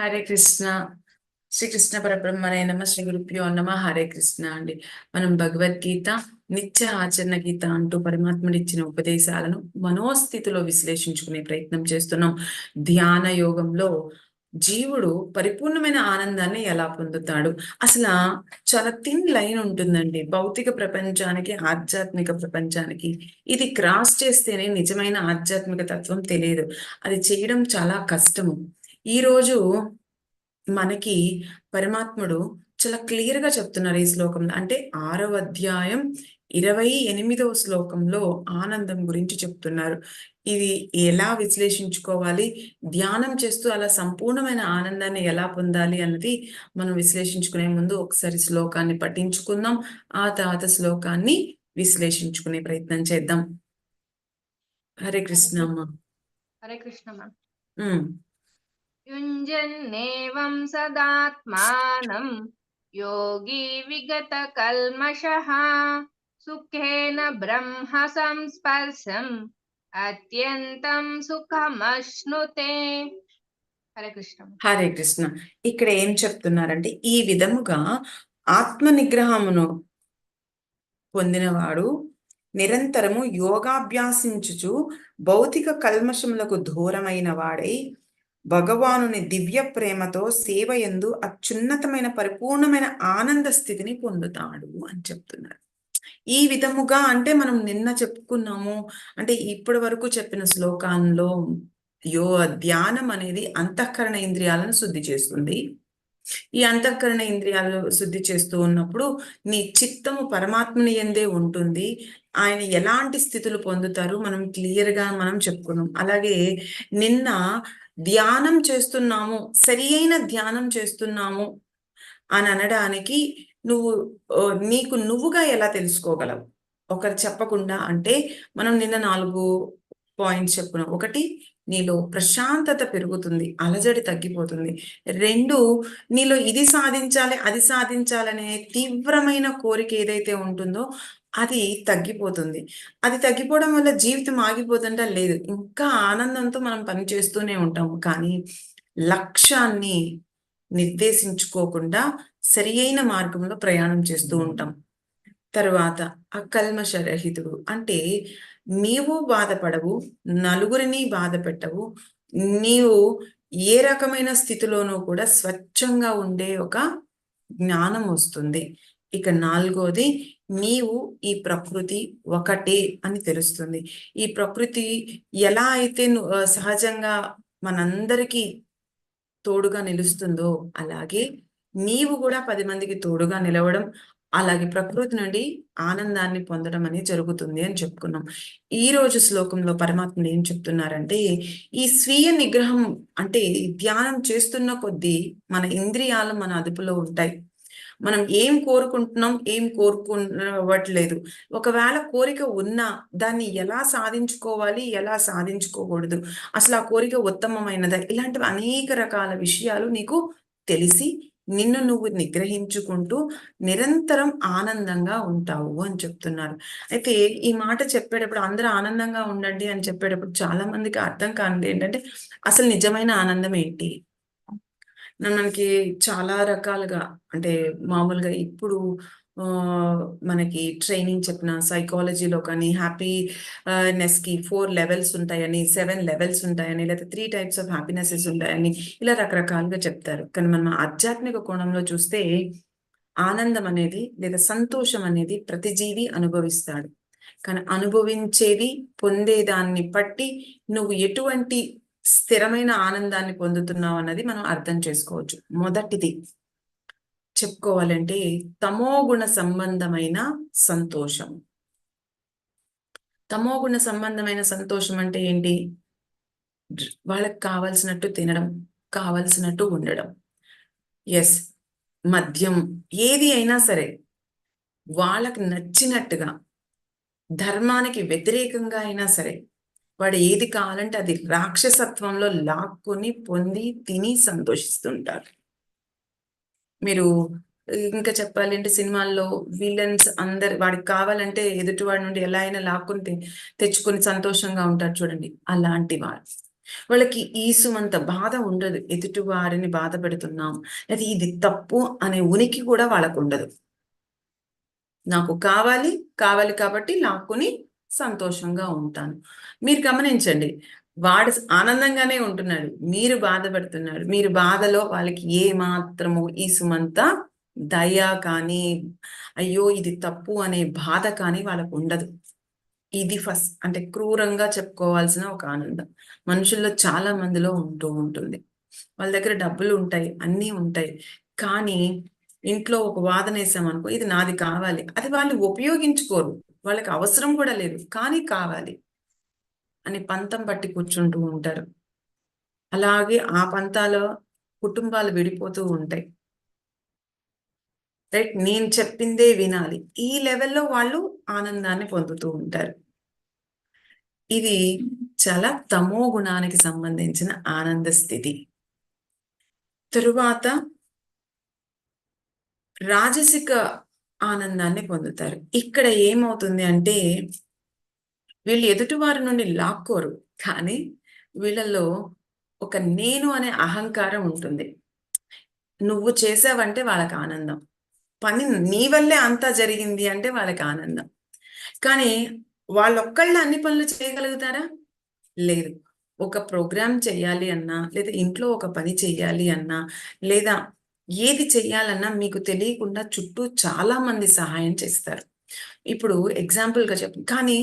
హరే కృష్ణ. శ్రీకృష్ణ పరబ్రహ్మనే నమ శ్రీ గురుభ్యో నమ హరే కృష్ణ అండి. మనం భగవద్గీత నిత్య ఆచరణ గీత అంటూ పరమాత్ముడు ఇచ్చిన ఉపదేశాలను మనోస్థితిలో విశ్లేషించుకునే ప్రయత్నం చేస్తున్నాం. ధ్యాన యోగంలో జీవుడు పరిపూర్ణమైన ఆనందాన్ని ఎలా పొందుతాడు? అసలు చాలా థిన్ లైన్ ఉంటుందండి. భౌతిక ప్రపంచానికి ఆధ్యాత్మిక ప్రపంచానికి ఇది క్రాస్ చేస్తేనే నిజమైన ఆధ్యాత్మిక తత్వం తెలియదు. అది చేయడం చాలా కష్టము. ఈ రోజు మనకి పరమాత్ముడు చాలా క్లియర్గా చెప్తున్నారు ఈ శ్లోకంలో. అంటే ఆరవ అధ్యాయం ఇరవై ఎనిమిదవ శ్లోకంలో ఆనందం గురించి చెప్తున్నారు. ఇది ఎలా విశ్లేషించుకోవాలి? ధ్యానం చేస్తూ అలా సంపూర్ణమైన ఆనందాన్ని ఎలా పొందాలి అన్నది మనం విశ్లేషించుకునే ముందు ఒకసారి శ్లోకాన్ని పఠించుకుందాం. ఆ తర్వాత శ్లోకాన్ని విశ్లేషించుకునే ప్రయత్నం చేద్దాం. హరే కృష్ణ అమ్మ. హరే కృష్ణ. युञ्जन्नेवं सदात्मानं योगी विगतकल्मषः सुखेन ब्रह्म संस्पर्शम् అత్యంతం సుఖమశ్నుతే హరే కృష్ణ హరే కృష్ణ ఇక్కడ ఏం చెప్తున్నారంటే ఈ విధముగా ఆత్మ నిగ్రహమును పొందినవాడు నిరంతరము యోగాభ్యాసించుచు భౌతిక కల్మషములకు దూరమైన వాడై భగవానుని దివ్య ప్రేమతో సేవ ఎందు అత్యున్నతమైన పరిపూర్ణమైన ఆనంద స్థితిని పొందుతాడు అని చెప్తున్నారు. ఈ విధముగా అంటే మనం నిన్న చెప్పుకున్నాము అంటే ఇప్పటి వరకు చెప్పిన శ్లోకాల్లో యో ధ్యానం అనేది అంతఃకరణ ఇంద్రియాలను శుద్ధి చేస్తుంది. ఈ అంతఃకరణ ఇంద్రియాలు శుద్ధి చేస్తూ ఉన్నప్పుడు నీ చిత్తము పరమాత్మని ఎందే ఉంటుంది. ఆయన ఎలాంటి స్థితులు పొందుతారు మనం క్లియర్గా మనం చెప్పుకున్నాం. అలాగే నిన్న ధ్యానం చేస్తున్నాము సరి అయిన ధ్యానం చేస్తున్నాము అని అనడానికి నువ్వు నీకు నువ్వుగా ఎలా తెలుసుకోగలవు? ఒకరు చెప్పకుండా అంటే మనం నిన్న నాలుగు పాయింట్స్ చెప్పుకున్నాం. ఒకటి నీలో ప్రశాంతత పెరుగుతుంది అలజడి తగ్గిపోతుంది. రెండు నీలో ఇది సాధించాలి అది సాధించాలనే తీవ్రమైన కోరిక ఏదైతే ఉంటుందో అది తగ్గిపోతుంది. అది తగ్గిపోవడం వల్ల జీవితం ఆగిపోతుందా? లేదు. ఇంకా ఆనందంతో మనం పని చేస్తూనే ఉంటాము. కానీ లక్ష్యాన్ని నిర్దేశించుకోకుండా సరి అయిన మార్గంలో ప్రయాణం చేస్తూ ఉంటాం. తరువాత అకల్మషరహితుడు అంటే నీవు బాధపడవు నలుగురిని బాధ పెట్టవు నీవు ఏ రకమైన స్థితిలోనూ కూడా స్వచ్ఛంగా ఉండే ఒక జ్ఞానం వస్తుంది. ఇక నాలుగోది నీవు ఈ ప్రకృతి ఒకటే అని తెలుస్తుంది. ఈ ప్రకృతి ఎలా అయితే సహజంగా మనందరికీ తోడుగా నిలుస్తుందో అలాగే నీవు కూడా పది మందికి తోడుగా నిలవడం అలాగే ప్రకృతి నుండి ఆనందాన్ని పొందడం అనేది జరుగుతుంది అని చెప్పుకున్నాం. ఈ రోజు శ్లోకంలో పరమాత్ముడు ఏం చెప్తున్నారంటే ఈ స్వీయ నిగ్రహం అంటే ధ్యానం చేస్తున్న కొద్దీ మన ఇంద్రియాలు మన అదుపులో ఉంటాయి. మనం ఏం కోరుకుంటున్నాం ఏం కోరుకోవట్లేదు ఒకవేళ కోరిక ఉన్నా దాన్ని ఎలా సాధించుకోవాలి ఎలా సాధించుకోకూడదు? అసలు ఆ కోరిక ఉత్తమమైనదా? ఇలాంటివి అనేక రకాల విషయాలు నీకు తెలిసి నిన్ను నువ్వు నిగ్రహించుకుంటూ నిరంతరం ఆనందంగా ఉంటావు అని చెప్తున్నారు. అయితే ఈ మాట చెప్పేటప్పుడు అందరూ ఆనందంగా ఉండండి అని చెప్పేటప్పుడు చాలా మందికి అర్థం కానిది ఏంటంటే అసలు నిజమైన ఆనందం ఏంటి? మనకి చాలా రకాలుగా అంటే మామూలుగా ఇప్పుడు మనకి ట్రైనింగ్ చెప్పిన సైకాలజీలో కానీ హ్యాపీనెస్కి ఫోర్ లెవెల్స్ ఉంటాయని సెవెన్ లెవెల్స్ ఉంటాయని లేకపోతే త్రీ టైప్స్ ఆఫ్ హ్యాపీనెసెస్ ఉంటాయని ఇలా రకరకాలుగా చెప్తారు. కానీ మనం ఆధ్యాత్మిక కోణంలో చూస్తే ఆనందం అనేది లేదా సంతోషం అనేది ప్రతి జీవి అనుభవిస్తాడు. కానీ అనుభవించేది పొందేదాన్ని బట్టి నువ్వు ఎటువంటి స్థిరమైన ఆనందాన్ని పొందుతున్నావు అన్నది మనం అర్థం చేసుకోవచ్చు. మొదటిది చెప్పుకోవాలంటే తమోగుణ సంబంధమైన సంతోషం. తమోగుణ సంబంధమైన సంతోషం అంటే ఏంటి? వాళ్ళకి కావలసినట్టు తినడం కావలసినట్టు ఉండడం. ఎస్ మద్యం ఏది అయినా సరే వాళ్ళకి నచ్చినట్టుగా ధర్మానికి వ్యతిరేకంగా అయినా సరే వాడు ఏది కావాలంటే అది రాక్షసత్వంలో లాక్కొని పొంది తిని సంతోషిస్తుంటారు. మీరు ఇంకా చెప్పాలంటే సినిమాల్లో విలన్స్ అందరు వాడికి కావాలంటే ఎదుటివాడి నుండి ఎలా అయినా లాక్కుంటే తెచ్చుకొని సంతోషంగా ఉంటారు చూడండి అలాంటి వాడు. వాళ్ళకి ఈసుమంత బాధ ఉండదు. ఎదుటి వారిని బాధ పెడుతున్నాం లేదా ఇది తప్పు అనే ఉనికి కూడా వాళ్ళకు ఉండదు. నాకు కావాలి కావాలి కాబట్టి లాక్కుని సంతోషంగా ఉంటాను. మీరు గమనించండి వాడు ఆనందంగానే ఉంటున్నాడు మీరు బాధపడుతున్నాడు మీరు బాధలో వాళ్ళకి ఏ మాత్రము ఈ సుమంత దయ కానీ అయ్యో ఇది తప్పు అనే బాధ కానీ వాళ్ళకు ఉండదు. ఇది ఫస్ట్ అంటే క్రూరంగా చెప్పుకోవాల్సిన ఒక ఆనందం. మనుషుల్లో చాలా మందిలో ఉంటూ ఉంటుంది. వాళ్ళ దగ్గర డబ్బులు ఉంటాయి అన్నీ ఉంటాయి. కానీ ఇంట్లో ఒక వాదన వేసామనుకో ఇది నాది కావాలి. అది వాళ్ళు ఉపయోగించుకోరు. వాళ్ళకి అవసరం కూడా లేదు. కానీ కావాలి. అని పంతం పట్టి కూర్చుంటూ ఉంటారు. అలాగే ఆ పంతాలో కుటుంబాలు విడిపోతూ ఉంటాయి. రైట్? నేను చెప్పిందే వినాలి. ఈ లెవెల్లో వాళ్ళు ఆనందాన్ని పొందుతూ ఉంటారు. ఇది చాలా తమో గుణానికి సంబంధించిన ఆనంద స్థితి. తరువాత రాజసిక ఆనందాన్ని పొందుతారు. ఇక్కడ ఏమవుతుంది అంటే వీళ్ళు ఎదుటివారి నుండి లాక్కోరు కానీ వీళ్ళలో ఒక నేను అనే అహంకారం ఉంటుంది. నువ్వు చేసావంటే వాళ్ళకి ఆనందం. పని నీ వల్లే అంతా జరిగింది అంటే వాళ్ళకి ఆనందం. కానీ వాళ్ళొక్కళ్ళు అన్ని పనులు చేయగలుగుతారా? లేదు. ఒక ప్రోగ్రామ్ చేయాలి అన్నా లేదా ఇంట్లో ఒక పని చేయాలి అన్నా లేదా ఏది చెయ్యాలన్నా మీకు తెలియకుండా చుట్టూ చాలా మంది సహాయం చేస్తారు. ఇప్పుడు ఎగ్జాంపుల్గా చెప్పు కానీ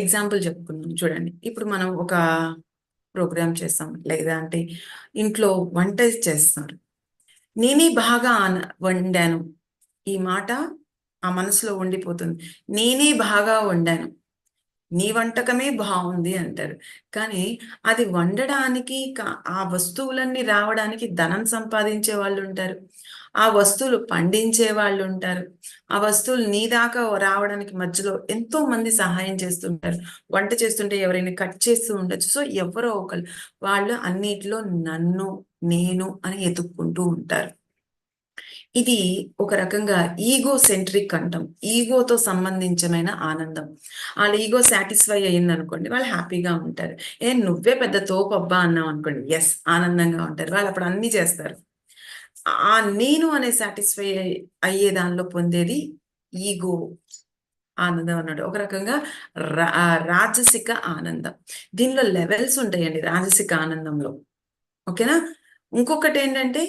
ఎగ్జాంపుల్ చెప్పుకున్నాం చూడండి. ఇప్పుడు మనం ఒక ప్రోగ్రామ్ చేస్తాం లేదా అంటే ఇంట్లో వంట చేస్తున్నారు నేనే బాగా వండాను. ఈ మాట ఆ మనసులో ఉండిపోతుంది. నేనే బాగా వండాను. నీ వంటకమే బాగుంది అంటారు. కానీ అది వండడానికి ఆ వస్తువులన్నీ రావడానికి ధనం సంపాదించే వాళ్ళు ఉంటారు. ఆ వస్తువులు పండించే వాళ్ళు ఉంటారు. ఆ వస్తువులు నీ దాకా రావడానికి మధ్యలో ఎంతో మంది సహాయం చేస్తుంటారు. వంట చేస్తుంటే ఎవరైనా కట్ చేస్తూ ఉండొచ్చు. సో ఎవరో ఒకరు వాళ్ళు అన్నిటిలో నన్ను నేను అని ఎతుక్కుంటూ ఉంటారు. ఇది ఒక రకంగా ఈగో సెంట్రిక్ అంటాం. ఈగోతో సంబంధించిన ఆనందం. వాళ్ళ ఈగో సాటిస్ఫై అయ్యింది అనుకోండి వాళ్ళు హ్యాపీగా ఉంటారు. ఏ నువ్వే పెద్ద తోపబ్బా అన్నాం అనుకోండి ఎస్ ఆనందంగా ఉంటారు. వాళ్ళు అప్పుడు అన్ని చేస్తారు. ఆ నేను అనే సాటిస్ఫై అయ్యే దానిలో పొందేది ఈగో ఆనందం అన్నాడు. ఒక రకంగా రా రాజసిక ఆనందం. దీనిలో లెవెల్స్ ఉంటాయండి రాజసిక ఆనందంలో. ఓకేనా? ఇంకొకటి ఏంటంటే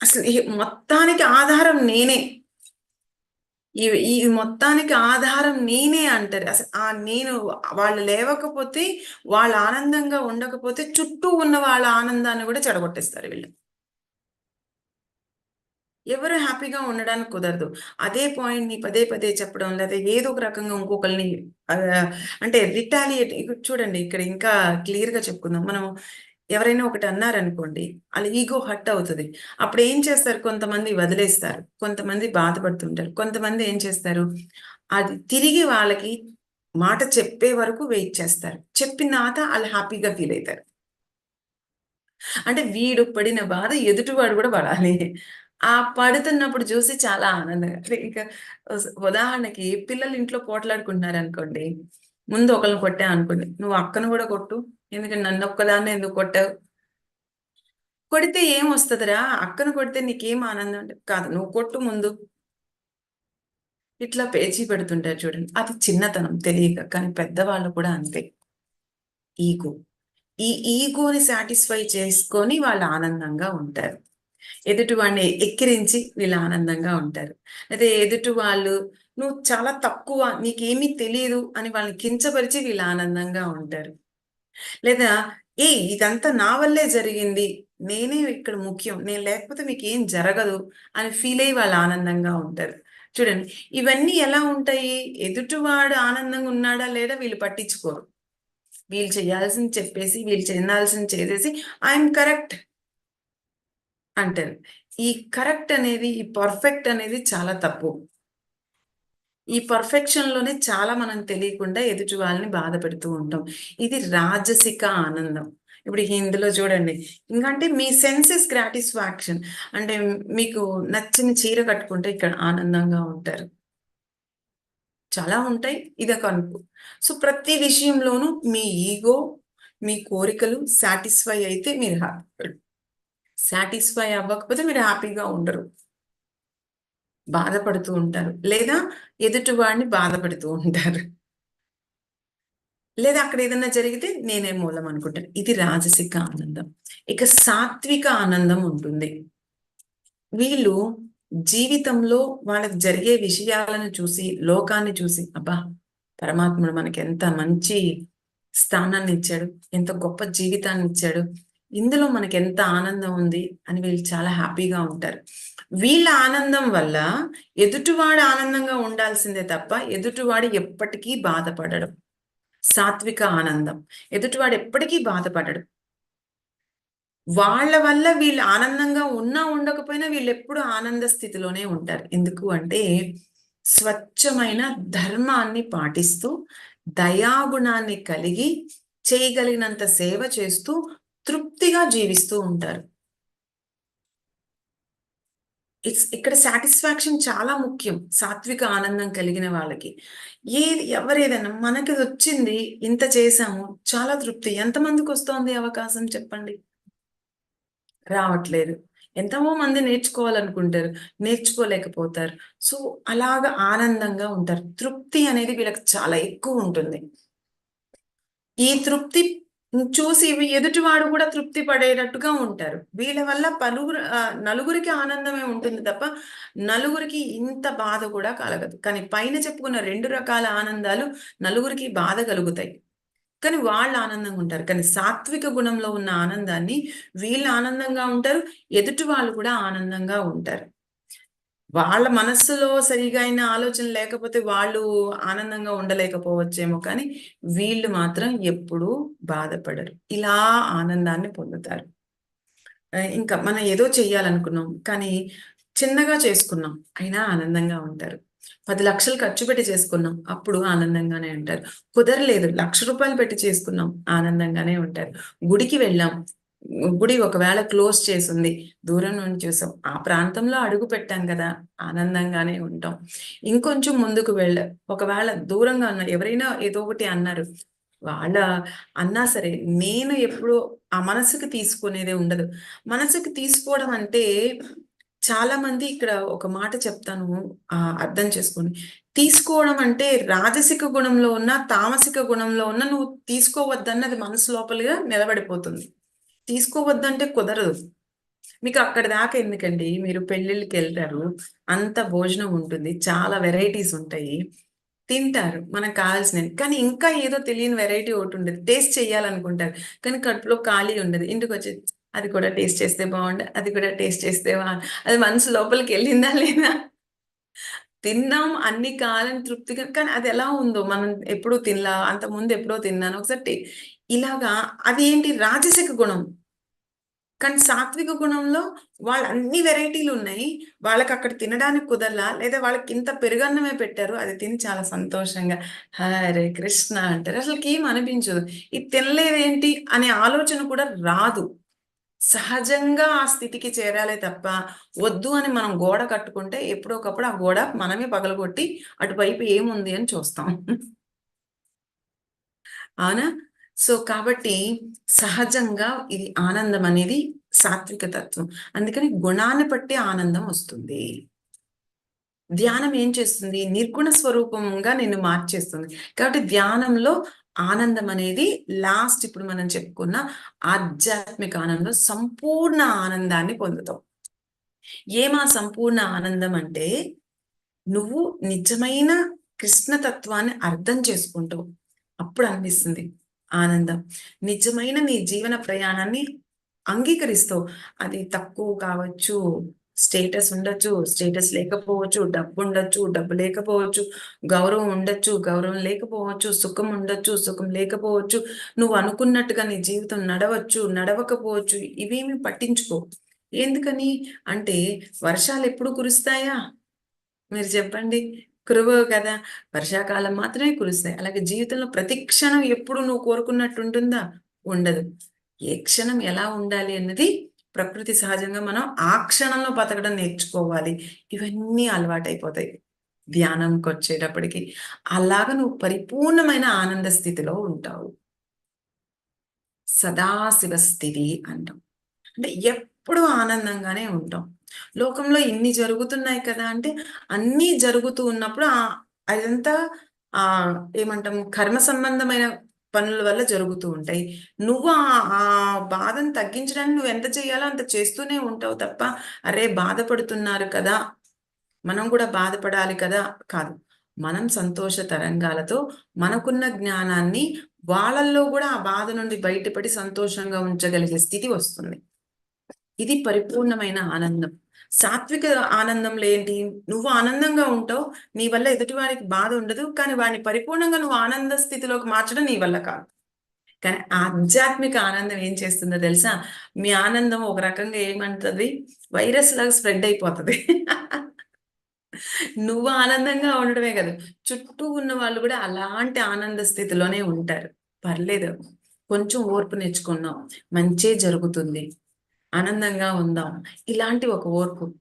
అసలు ఈ మొత్తానికి ఆధారం నేనే. ఈ మొత్తానికి ఆధారం నేనే అంటారు. అసలు ఆ నేను వాళ్ళు లేవకపోతే వాళ్ళు ఆనందంగా ఉండకపోతే చుట్టూ ఉన్న వాళ్ళ ఆనందాన్ని కూడా చెడగొట్టేస్తారు వీళ్ళు. ఎవరు హ్యాపీగా ఉండడానికి కుదరదు. అదే పాయింట్ని పదే పదే చెప్పడం లేదా ఏదో ఒక రకంగా ఇంకొకరిని అంటే రిటాలియేట్ చూడండి ఇక్కడ ఇంకా క్లియర్గా చెప్పుకుందాం. మనం ఎవరైనా ఒకటి అన్నారనుకోండి వాళ్ళ ఈగో హట్ అవుతుంది. అప్పుడు ఏం చేస్తారు? కొంతమంది వదిలేస్తారు. కొంతమంది బాధపడుతుంటారు. కొంతమంది ఏం చేస్తారు? అది తిరిగి వాళ్ళకి మాట చెప్పే వరకు వెయిట్ చేస్తారు. చెప్పిన తర్వాత వాళ్ళు హ్యాపీగా ఫీల్ అవుతారు. అంటే వీడు పడిన బాధ ఎదుటివాడు కూడా పడాలి. ఆ పడుతున్నప్పుడు చూసి చాలా ఆనందంగా. ఇంకా ఉదాహరణకి పిల్లలు ఇంట్లో పోట్లాడుకుంటున్నారు అనుకోండి ముందు ఒకరిని కొట్టా అనుకోండి నువ్వు అక్కను కూడా కొట్టు ఎందుకంటే నన్ను ఒక్కదాన్ని ఎందుకు కొట్టావు? కొడితే ఏం వస్తుందిరా? అక్కను కొడితే నీకేం ఆనందం అంటే కాదు నువ్వు కొట్టు ముందు. ఇట్లా పేచీ పెడుతుంటారు చూడండి. అది చిన్నతనం తెలియక కానీ పెద్దవాళ్ళు కూడా అంతే. ఈగో. ఈ ఈగోని సాటిస్ఫై చేసుకొని వాళ్ళు ఆనందంగా ఉంటారు. ఎదుటి వాడిని ఎక్కిరించి వీళ్ళు ఆనందంగా ఉంటారు. అయితే ఎదుటి వాళ్ళు నువ్వు చాలా తక్కువ నీకేమీ తెలియదు అని వాళ్ళని కించపరిచి వీళ్ళు ఆనందంగా ఉంటారు. లేదా ఏ ఇదంతా నా వల్లే జరిగింది. నేనే ఇక్కడ ముఖ్యం. నేను లేకపోతే మీకు ఏం జరగదు అని ఫీల్ అయ్యి వాళ్ళు ఆనందంగా ఉంటారు. చూడండి ఇవన్నీ ఎలా ఉంటాయి? ఎదుటివాడు ఆనందంగా ఉన్నాడా లేదా వీళ్ళు పట్టించుకోరు. వీళ్ళు చేయాల్సింది చెప్పేసి వీళ్ళు చెందాల్సింది చేసేసి ఐఎమ్ కరెక్ట్ అంటారు. ఈ కరెక్ట్ అనేది ఈ పర్ఫెక్ట్ అనేది చాలా తప్పు. ఈ పర్ఫెక్షన్లోనే చాలా మనం తెలియకుండా ఎదుటి వాళ్ళని బాధ పెడుతూ ఉంటాం. ఇది రాజసిక ఆనందం. ఇప్పుడు హిందీలో చూడండి. ఇంకంటే మీ సెన్సెస్ గ్రాటిస్ఫాక్షన్ అంటే మీకు నచ్చిన చీర కట్టుకుంటే ఇక్కడ ఆనందంగా ఉంటారు. చాలా ఉంటాయి. ఇదొక అనుకో. సో ప్రతి విషయంలోనూ మీ ఈగో మీ కోరికలు సాటిస్ఫై అయితే మీరు హ్యాపీ సాటిస్ఫై అవ్వకపోతే మీరు హ్యాపీగా ఉండరు. బాధపడుతూ ఉంటారు. లేదా ఎదుటి వాడిని బాధపడుతూ ఉంటారు. లేదా అక్కడ ఏదైనా జరిగితే నేనే మూలం అనుకుంటాను. ఇది రాజసిక ఆనందం. ఇక సాత్విక ఆనందం ఉంటుంది. వీళ్ళు జీవితంలో వాళ్ళకి జరిగే విషయాలను చూసి లోకాన్ని చూసి అబ్బా పరమాత్ముడు మనకి ఎంత మంచి స్థానాన్ని ఇచ్చాడు ఎంత గొప్ప జీవితాన్ని ఇచ్చాడు ఇందులో మనకి ఎంత ఆనందం ఉంది అని వీళ్ళు చాలా హ్యాపీగా ఉంటారు. వీళ్ళ ఆనందం వల్ల ఎదుటివాడు ఆనందంగా ఉండాల్సిందే తప్ప ఎదుటివాడు ఎప్పటికీ బాధపడడు. సాత్విక ఆనందం. ఎదుటివాడు ఎప్పటికీ బాధపడడు. వాళ్ళ వల్ల వీళ్ళు ఆనందంగా ఉన్నా ఉండకపోయినా వీళ్ళు ఎప్పుడు ఆనంద స్థితిలోనే ఉంటారు. ఎందుకు అంటే స్వచ్ఛమైన ధర్మాన్ని పాటిస్తూ దయాగుణాన్ని కలిగి చేయగలిగినంత సేవ చేస్తూ తృప్తిగా జీవిస్తూ ఉంటారు. ఇట్స్ ఇక్కడ సాటిస్ఫాక్షన్ చాలా ముఖ్యం సాత్విక ఆనందం కలిగిన వాళ్ళకి. ఏది ఎవరేదైనా మనకి వచ్చింది ఇంత చేశాము చాలా తృప్తి. ఎంతమందికి వస్తోంది అవకాశం చెప్పండి? రావట్లేదు. ఎంతమో మంది నేర్చుకోవాలనుకుంటారు నేర్చుకోలేకపోతారు. సో అలాగ ఆనందంగా ఉంటారు. తృప్తి అనేది వీళ్ళకి చాలా ఎక్కువ ఉంటుంది. ఈ తృప్తి చూసి ఎదుటివాడు కూడా తృప్తి పడేటట్టుగా ఉంటారు. వీళ్ళ వల్ల పలువురు నలుగురికి ఆనందమే ఉంటుంది తప్ప నలుగురికి ఇంత బాధ కూడా కలగదు. కానీ పైన చెప్పుకున్న రెండు రకాల ఆనందాలు నలుగురికి బాధ కలుగుతాయి. కానీ వాళ్ళు ఆనందంగా ఉంటారు. కానీ సాత్విక గుణంలో ఉన్న ఆనందాన్ని వీళ్ళు ఆనందంగా ఉంటారు ఎదుటి వాళ్ళు కూడా ఆనందంగా ఉంటారు. వాళ్ళ మనస్సులో సరిగా అయిన ఆలోచన లేకపోతే వాళ్ళు ఆనందంగా ఉండలేకపోవచ్చేమో కానీ వీళ్ళు మాత్రం ఎప్పుడూ బాధపడరు. ఇలా ఆనందాన్ని పొందుతారు. ఇంకా మనం ఏదో చెయ్యాలనుకున్నాం కానీ చిన్నగా చేసుకున్నాం అయినా ఆనందంగా ఉంటారు. పది లక్షలు ఖర్చు పెట్టి చేసుకున్నాం అప్పుడు ఆనందంగానే ఉంటారు. కుదరలేదు లక్ష రూపాయలు పెట్టి చేసుకున్నాం ఆనందంగానే ఉంటారు. గుడికి వెళ్ళాం గుడి ఒకవేళ క్లోజ్ చేసింది దూరం నుండి చూసాం. ఆ ప్రాంతంలో అడుగు పెట్టాం కదా ఆనందంగానే ఉంటాం. ఇంకొంచెం ముందుకు వెళ్ళ ఒకవేళ దూరంగా ఉన్న ఎవరైనా ఏదో ఒకటి అన్నారు వాళ్ళ అన్నా సరే నేను ఎప్పుడు ఆ మనసుకు తీసుకునేదే ఉండదు. మనసుకు తీసుకోవడం అంటే చాలా మంది ఇక్కడ ఒక మాట చెప్తాను అర్థం చేసుకోండి తీసుకోవడం అంటే రాజసిక గుణంలో ఉన్న తామసిక గుణంలో ఉన్న నువ్వు తీసుకోవద్దన్నది మనసు లోపలిగా నిలబడిపోతుంది. తీసుకోవద్దంటే కుదరదు. మీకు అక్కడ దాకా ఎందుకండి? మీరు పెళ్ళిళ్ళకి వెళ్తారు అంత భోజనం ఉంటుంది చాలా వెరైటీస్ ఉంటాయి. తింటారు మనకు కావాల్సినవి. కానీ ఇంకా ఏదో తెలియని వెరైటీ ఒకటి ఉండదు. టేస్ట్ చేయాలనుకుంటారు. కానీ కడుపులో ఖాళీ ఉండదు. ఇంటికి వచ్చి అది కూడా టేస్ట్ చేస్తే బాగుండు అది కూడా టేస్ట్ చేస్తే బాగుండు అది మనసు లోపలికి వెళ్ళిందా లేదా? తిన్నాం అన్ని కాలం తృప్తిగా కానీ అది ఎలా ఉందో మనం ఎప్పుడూ తినలా అంత ముందు ఎప్పుడో తిన్నాను ఒకసారి ఇలాగా అది ఏంటి రాజసిక గుణం? కానీ సాత్విక గుణంలో వాళ్ళ అన్ని వెరైటీలు ఉన్నాయి. వాళ్ళకి అక్కడ తినడానికి కుదరలా? లేదా వాళ్ళకి ఇంత పెరుగన్నమే పెట్టారు? అది తిని చాలా సంతోషంగా హరే కృష్ణ అంటారు. అసలుకి ఏం అనిపించదు. ఇది తినలేదేంటి అనే ఆలోచన కూడా రాదు. సహజంగా ఆ స్థితికి చేరాలే తప్ప వద్దు అని మనం గోడ కట్టుకుంటే ఎప్పుడో ఒకప్పుడు ఆ గోడ మనమే పగలగొట్టి అటువైపు ఏముంది అని చూస్తాం. అవునా? సో కాబట్టి సహజంగా ఇది ఆనందం అనేది సాత్విక తత్వం. అందుకని గుణాన్ని బట్టి ఆనందం వస్తుంది. ధ్యానం ఏం చేస్తుంది? నిర్గుణ స్వరూపంగా నిన్ను మార్చేస్తుంది. కాబట్టి ధ్యానంలో ఆనందం అనేది లాస్ట్ ఇప్పుడు మనం చెప్పుకున్న ఆధ్యాత్మిక ఆనందం సంపూర్ణ ఆనందాన్ని పొందుతాం. ఏమా సంపూర్ణ ఆనందం అంటే నువ్వు నిజమైన కృష్ణతత్వాన్ని అర్థం చేసుకుంటావు. అప్పుడు అనిపిస్తుంది. ఆనందం. నిజమైన నీ జీవన ప్రయాణాన్ని అంగీకరిస్తావు. అది తక్కువ కావచ్చు స్టేటస్ ఉండొచ్చు స్టేటస్ లేకపోవచ్చు డబ్బు ఉండొచ్చు డబ్బు లేకపోవచ్చు గౌరవం ఉండొచ్చు గౌరవం లేకపోవచ్చు సుఖం ఉండొచ్చు సుఖం లేకపోవచ్చు నువ్వు అనుకున్నట్టుగా నీ జీవితం నడవచ్చు నడవకపోవచ్చు ఇవేమి పట్టించుకో. ఎందుకని? అంటే వర్షాలు ఎప్పుడు కురుస్తాయా? మీరు చెప్పండి. కురవవు కదా! వర్షాకాలం మాత్రమే కురుస్తాయి. అలాగే జీవితంలో ప్రతి క్షణం ఎప్పుడు నువ్వు కోరుకున్నట్టు ఉంటుందా ఉండదు. ఏ క్షణం ఎలా ఉండాలి అన్నది ప్రకృతి సహజంగా మనం ఆ క్షణంలో బతకడం నేర్చుకోవాలి. ఇవన్నీ అలవాటైపోతాయి. ధ్యానంకి వచ్చేటప్పటికి అలాగ నువ్వు పరిపూర్ణమైన ఆనంద స్థితిలో ఉంటావు. సదాశివ స్థితి అంటాం. అంటే ఎప్పుడు ఆనందంగానే ఉంటాం. లోకంలో ఇన్ని జరుగుతున్నాయి కదా అంటే అన్నీ జరుగుతూ ఉన్నప్పుడు ఆ అదంతా ఆ ఏమంటాం కర్మ సంబంధమైన పనుల వల్ల జరుగుతూ ఉంటాయి. నువ్వు ఆ ఆ బాధను తగ్గించడానికి నువ్వు ఎంత చేయాలో అంత చేస్తూనే ఉంటావు తప్ప అరే బాధపడుతున్నారు కదా మనం కూడా బాధపడాలి కదా కాదు. మనం సంతోష తరంగాలతో మనకున్న జ్ఞానాన్ని వాళ్ళల్లో కూడా ఆ బాధ నుండి బయటపడి సంతోషంగా ఉంచగలిగే స్థితి వస్తుంది. ఇది పరిపూర్ణమైన ఆనందం. సాత్విక ఆనందంలో ఏంటి నువ్వు ఆనందంగా ఉంటావు నీ వల్ల ఎదుటి వారికి బాధ ఉండదు కానీ వాడిని పరిపూర్ణంగా నువ్వు ఆనంద స్థితిలోకి మార్చడం నీ వల్ల కాదు. కానీ ఆధ్యాత్మిక ఆనందం ఏం చేస్తుందో తెలుసా? మీ ఆనందం ఒక రకంగా ఏమంటది? వైరస్ లాగా స్ప్రెడ్ అయిపోతుంది. నువ్వు ఆనందంగా ఉండడమే కదా చుట్టూ ఉన్న వాళ్ళు కూడా అలాంటి ఆనంద స్థితిలోనే ఉంటారు. పర్లేదు కొంచెం ఓర్పు నేర్చుకున్నాం మంచే జరుగుతుంది. ఆనందంగా ఉందాం. ఇలాంటి ఒక ఓర్పు.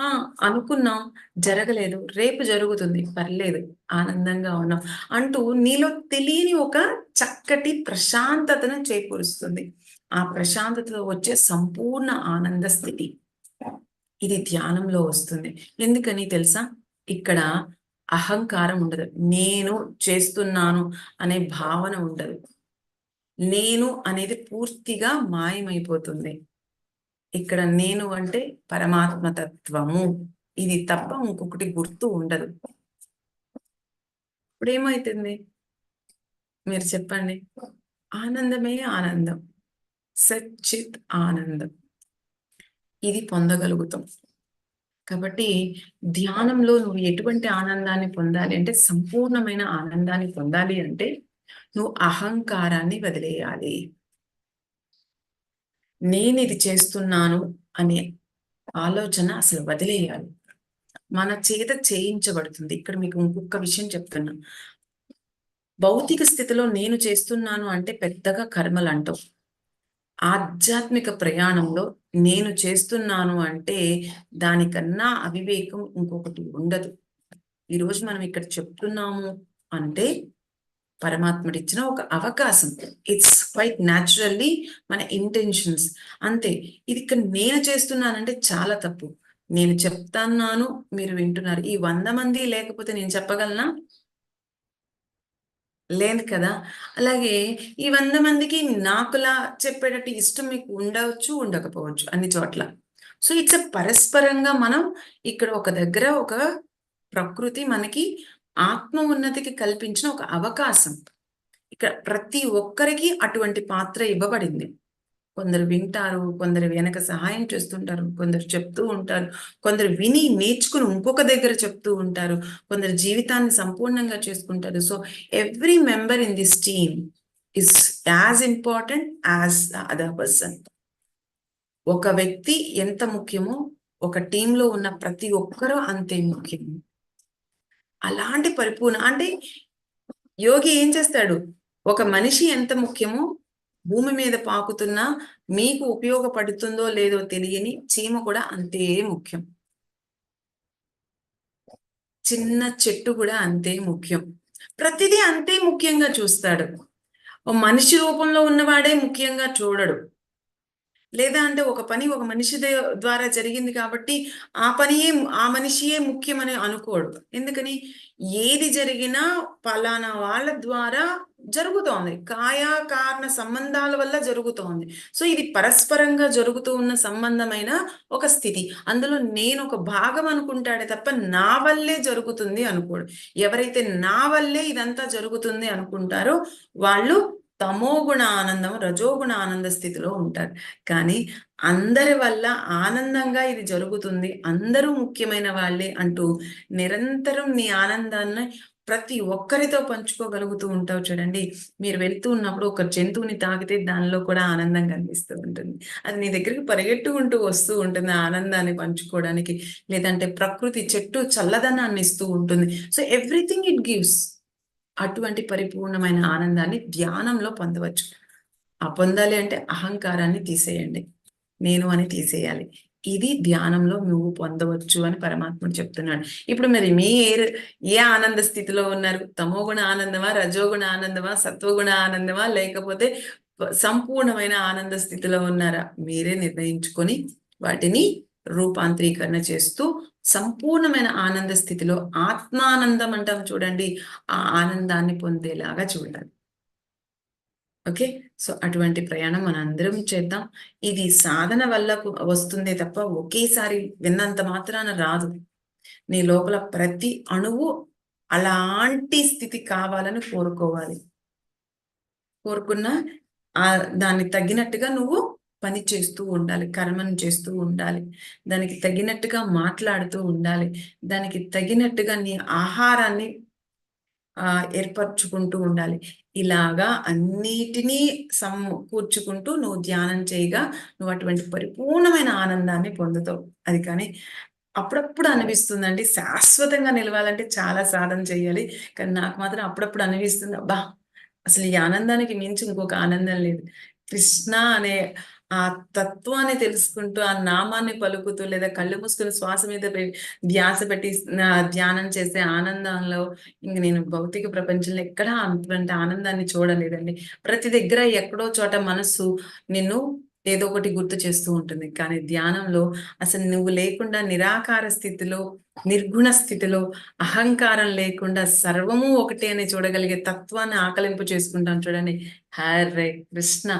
ఆ అనుకున్నాం జరగలేదు. రేపు జరుగుతుంది. పర్లేదు. ఆనందంగా ఉన్నాం. అంటూ నీలో తెలియని ఒక చక్కటి ప్రశాంతతను చేకూరుస్తుంది. ఆ ప్రశాంతతతో వచ్చే సంపూర్ణ ఆనంద స్థితి. ఇది ధ్యానంలో వస్తుంది. ఎందుకని తెలుసా? ఇక్కడ అహంకారం ఉండదు. నేను చేస్తున్నాను అనే భావన ఉండదు. నేను అనేది పూర్తిగా మాయమైపోతుంది. ఇక్కడ నేను అంటే పరమాత్మ తత్వము. ఇది తప్ప ఇంకొకటి గుర్తు ఉండదు. ఇప్పుడు ఏమైతుంది మీరు చెప్పండి. ఆనందమే ఆనందం. సచ్చిత్ ఆనందం. ఇది పొందగలుగుతాం. కాబట్టి ధ్యానంలో నువ్వు ఎటువంటి ఆనందాన్ని పొందాలి అంటే సంపూర్ణమైన ఆనందాన్ని పొందాలి అంటే నువ్వు అహంకారాన్ని వదిలేయాలి. నేను ఇది చేస్తున్నాను అనే ఆలోచన అసలు వదిలేయాలి. మన చేత చేయించబడుతుంది. ఇక్కడ మీకు ఇంకొక విషయం చెప్తున్నా. భౌతిక స్థితిలో నేను చేస్తున్నాను అంటే పెద్దగా కర్మలు అంటావు ఆధ్యాత్మిక ప్రయాణంలో నేను చేస్తున్నాను అంటే దానికన్నా అవివేకం ఇంకొకటి ఉండదు. ఈరోజు మనం ఇక్కడ చెప్తున్నాము అంటే పరమాత్ముడిచ్చిన ఒక అవకాశం. ఇట్స్ క్వైట్ న్యాచురల్లీ మన ఇంటెన్షన్స్ అంతే. ఇది ఇక్కడ నేను చేస్తున్నానంటే చాలా తప్పు. నేను చెప్తాన్నాను మీరు వింటున్నారు. ఈ వంద మంది లేకపోతే నేను చెప్పగలనా? లేదు కదా. అలాగే ఈ వంద మందికి నాకులా చెప్పేటట్టు ఇష్టం మీకు ఉండవచ్చు ఉండకపోవచ్చు అన్ని చోట్ల. సో ఇట్స్ పరస్పరంగా మనం ఇక్కడ ఒక దగ్గర ఒక ప్రకృతి మనకి ఆత్మ ఉన్నతికి కల్పించిన ఒక అవకాశం. ఇక్కడ ప్రతి ఒక్కరికి అటువంటి పాత్ర ఇవ్వబడింది. కొందరు వింటారు కొందరు వెనక సహాయం చేస్తుంటారు కొందరు చెప్తూ ఉంటారు కొందరు విని నేర్చుకుని ఇంకొక దగ్గర చెప్తూ ఉంటారు కొందరు జీవితాన్ని సంపూర్ణంగా చేసుకుంటారు. So every member in this team is as important as the other person ఒక వ్యక్తి ఎంత ముఖ్యమో ఒక టీంలో ఉన్న ప్రతి ఒక్కరూ అంతే ముఖ్యం. అలాంటి పరిపూర్ణ అంటే యోగి ఏం చేస్తాడు? ఒక మనిషి ఎంత ముఖ్యమో భూమి మీద పాకుతున్న మీకు ఉపయోగపడుతుందో లేదో తెలియని చీమ కూడా అంతే ముఖ్యం. చిన్న చెట్టు కూడా అంతే ముఖ్యం. ప్రతిదీ అంతే ముఖ్యంగా చూస్తాడు. మనిషి రూపంలో ఉన్నవాడే ముఖ్యంగా చూడడు. లేదా అంటే ఒక పని ఒక మనిషి ద్వారా జరిగింది కాబట్టి ఆ పనియే ఆ మనిషియే ముఖ్యమని అనుకోడు. ఎందుకని? ఏది జరిగినా పలానా వాళ్ళ ద్వారా జరుగుతోంది. కాయా కారణ సంబంధాల వల్ల జరుగుతోంది. సో ఇది పరస్పరంగా జరుగుతూ ఉన్న సంబంధమైన ఒక స్థితి. అందులో నేను ఒక భాగం అనుకుంటాడే తప్ప నా వల్లే జరుగుతుంది అనుకోడు. ఎవరైతే నా వల్లే ఇదంతా జరుగుతుంది అనుకుంటారో వాళ్ళు తమోగుణ ఆనందం రజోగుణ ఆనంద స్థితిలో ఉంటారు. కానీ అందరి వల్ల ఆనందంగా ఇది జరుగుతుంది. అందరూ ముఖ్యమైన వాళ్ళే అంటూ నిరంతరం నీ ఆనందాన్ని ప్రతి ఒక్కరితో పంచుకోగలుగుతూ ఉంటావు చూడండి. మీరు వెళ్తూ ఉన్నప్పుడు ఒక జంతువుని తాకితే దానిలో కూడా ఆనందం కనిపిస్తూ ఉంటుంది. అది నీ దగ్గరికి పరిగెట్టుకుంటూ వస్తూ ఉంటుంది ఆ ఆనందాన్ని పంచుకోవడానికి. లేదంటే ప్రకృతి చెట్టు చల్లదనాన్ని ఇస్తూ ఉంటుంది. So everything it gives. అటువంటి పరిపూర్ణమైన ఆనందాన్ని ధ్యానంలో పొందవచ్చు. ఆ పొందాలి అంటే అహంకారాన్ని తీసేయండి. నేను అని తీసేయాలి. ఇది ధ్యానంలో నువ్వు పొందవచ్చు అని పరమాత్ముడు చెప్తున్నాడు. ఇప్పుడు మరి మీ ఏ ఏ ఆనంద స్థితిలో ఉన్నారు? తమోగుణ ఆనందమా రజోగుణ ఆనందమా సత్వగుణ ఆనందమా లేకపోతే సంపూర్ణమైన ఆనంద స్థితిలో ఉన్నారా? మీరే నిర్ణయించుకొని వాటిని రూపాంతరీకరణ చేస్తూ సంపూర్ణమైన ఆనంద స్థితిలో ఆత్మానందం అంటాం చూడండి ఆ ఆనందాన్ని పొందేలాగా చూడాలి ఓకే? సో అటువంటి ప్రయాణం మనందరం చేద్దాం. ఇది సాధన వల్ల వస్తుందే తప్ప ఒకేసారి విన్నంత మాత్రాన రాదు. నీ లోపల ప్రతి అణువు అలాంటి స్థితి కావాలని కోరుకోవాలి. కోరుకున్న ఆ దాన్ని తగ్గినట్టుగా నువ్వు పని చేస్తూ ఉండాలి కర్మను చేస్తూ ఉండాలి. దానికి తగినట్టుగా మాట్లాడుతూ ఉండాలి. దానికి తగినట్టుగా నీ ఆహారాన్ని ఆ ఏర్పరచుకుంటూ ఉండాలి. ఇలాగా అన్నిటినీ సమకూర్చుకుంటూ నువ్వు ధ్యానం చేయగా నువ్వు అటువంటి పరిపూర్ణమైన ఆనందాన్ని పొందుతావు. అది కానీ అప్పుడప్పుడు అనిపిస్తుందండి. శాశ్వతంగా నిలవాలంటే చాలా సాధన చేయాలి. కానీ నాకు మాత్రం అప్పుడప్పుడు అనిపిస్తుంది అబ్బా! అసలు ఈ ఆనందానికి మించి ఇంకొక ఆనందం లేదు. కృష్ణ అనే ఆ తత్వాన్ని తెలుసుకుంటూ ఆ నామాన్ని పలుకుతూ లేదా కళ్ళు మూసుకుని శ్వాస మీద ధ్యాస పెట్టి ధ్యానం చేసే ఆనందంలో ఇంక నేను భౌతిక ప్రపంచంలో ఎక్కడా అటువంటి ఆనందాన్ని చూడలేదండి. ప్రతి దగ్గర ఎక్కడో చోట మనస్సు నిన్ను ఏదో ఒకటి గుర్తు చేస్తూ ఉంటుంది. కానీ ధ్యానంలో అసలు నువ్వు లేకుండా నిరాకార స్థితిలో నిర్గుణ స్థితిలో అహంకారం లేకుండా సర్వము ఒకటే అని చూడగలిగే తత్వాన్ని ఆకలింపు చేసుకుంటాం చూడండి. హరే కృష్ణ.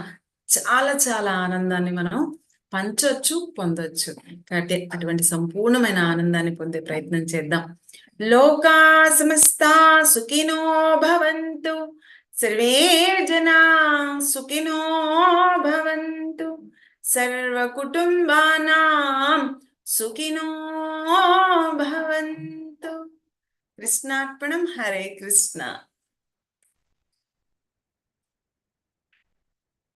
చాలా చాలా ఆనందాన్ని మనం పంచొచ్చు పొందొచ్చు. కాబట్టి అటువంటి సంపూర్ణమైన ఆనందాన్ని పొందే ప్రయత్నం చేద్దాం. లోకా సమస్త సుఖినో భవంతు. సర్వే జనా సుఖినో భవంతు. సర్వ కుటుంబానాం సుఖినో భవంతు. కృష్ణార్పణం హరే కృష్ణ.